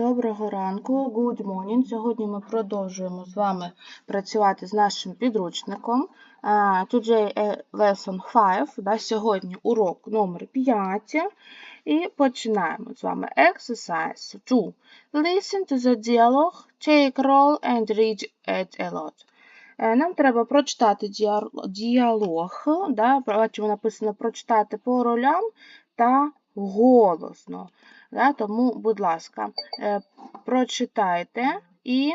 Доброго ранку, good morning. Сьогодні ми продовжуємо з вами працювати з нашим підручником. Today uh, lesson 5, сьогодні урок номер 5. І починаємо з вами exercise 2. Listen to the dialogue, take roll and read it aloud. Е, Нам треба прочитати діалог, бачимо написано прочитати по ролям та голосно. Да, тому, будь ласка, е, прочитайте і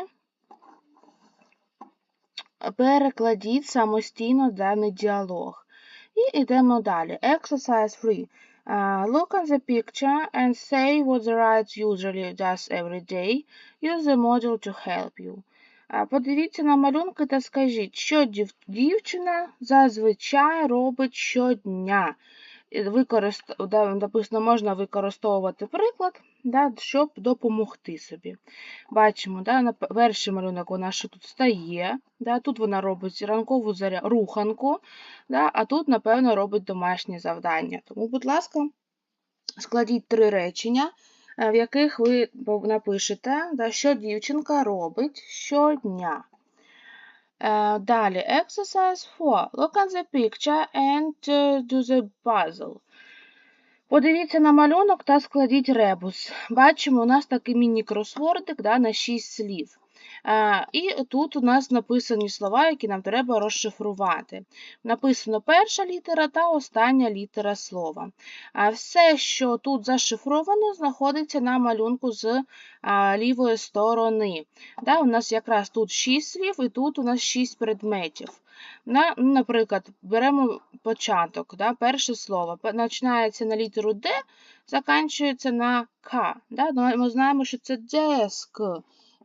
перекладіть самостійно даний діалог. І йдемо далі. Exercise 3. Uh, look at the picture and say what the right usually does every day. Use the model to help you. Uh, Подивіться на малюнки та скажіть, що дів- дівчина зазвичай робить щодня. Використ- да, написано, можна використовувати приклад, да, щоб допомогти собі. Бачимо, да, на перший малюнок вона що тут стає, да, тут вона робить ранкову заря... руханку, да, а тут, напевно, робить домашнє завдання. Тому, будь ласка, складіть три речення, е, в яких ви напишете, що дівчинка робить щодня. Е, Далі, exercise 4. Look at the picture and uh, do the puzzle. Подивіться на малюнок та складіть ребус. Бачимо, у нас такий міні-кросвордик да, на 6 слів. І тут у нас написані слова, які нам треба розшифрувати. Написано перша літера та остання літера слова. Все, що тут зашифровано, знаходиться на малюнку з лівої сторони. У нас якраз тут 6 слів, і тут у нас 6 предметів. Наприклад, беремо початок, перше слово. Починається на літеру Д, закінчується на К. Ну, Ми знаємо, що це деск,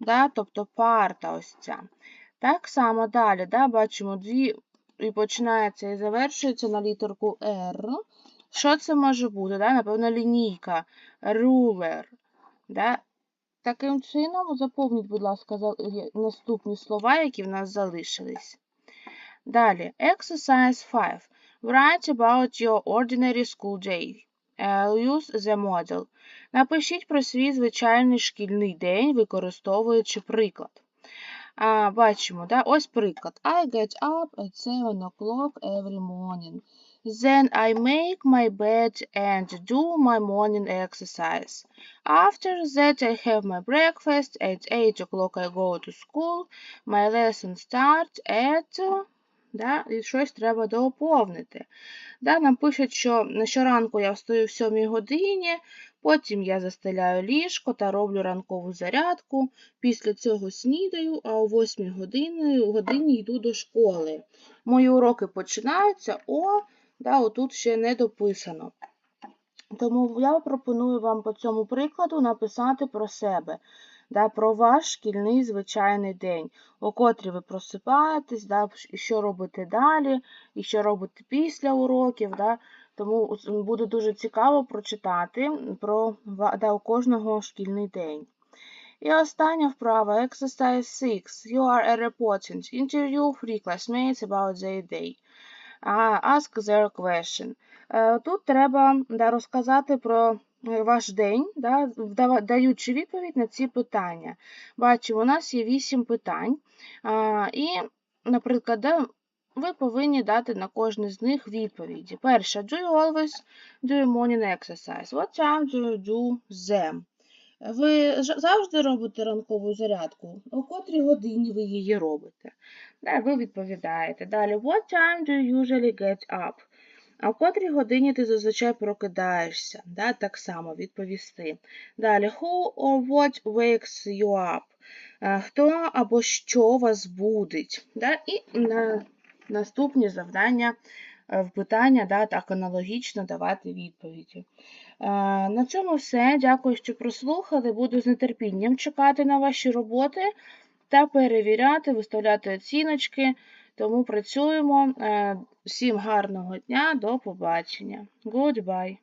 да? тобто парта ось ця. Так само далі, да? бачимо дві і починається і завершується на літерку Р. Що це може бути? Да? Напевно, лінійка, рулер. Да? Таким чином, заповніть, будь ласка, наступні слова, які в нас залишились. Далі, exercise 5. Write about your ordinary school day. Uh, Use the model. Напишіть про свій звичайний шкільний день, використовуючи приклад. А, бачимо, да? ось приклад. I get up at 7 o'clock every morning. Then I make my bed and do my morning exercise. After that I have my breakfast. At 8 o'clock I go to school. My lesson starts at... Да? І щось треба доповнити. Да? Нам пишуть, що щоранку я встаю в 7 годині, потім я застеляю ліжко та роблю ранкову зарядку. Після цього снідаю, а о 8 годині, годині йду до школи. Мої уроки починаються о, да, отут ще не дописано. Тому я пропоную вам по цьому прикладу написати про себе, да, про ваш шкільний звичайний день, о котрі ви просипаєтесь, да, і що робите далі, і що робите після уроків. Да. Тому буде дуже цікаво прочитати про да, у кожного шкільний день. І остання вправа, exercise 6. You are a reporting. Interview three classmates about their day. Ask their question. Е, Тут треба да, розказати про ваш день, да, даючи відповідь на ці питання. Бачимо, у нас є вісім питань. А, І, наприклад, да, ви повинні дати на кожне з них відповіді. Перше, do you always do morning exercise? What time do you do them? Ви завжди робите ранкову зарядку? О котрій годині ви її робите? Да, ви відповідаєте. Далі, what time do you usually get up? А о котрій годині ти зазвичай прокидаєшся? Да, так само відповісти. Далі, who or what wakes you up? Е, Хто або що вас будить? Да? І на наступні завдання е, в питання да, так аналогічно давати відповіді. Е, На цьому все. Дякую, що прослухали. Буду з нетерпінням чекати на ваші роботи та перевіряти, виставляти оціночки. Тому працюємо. Е, Всім гарного дня, до побачення. Goodbye.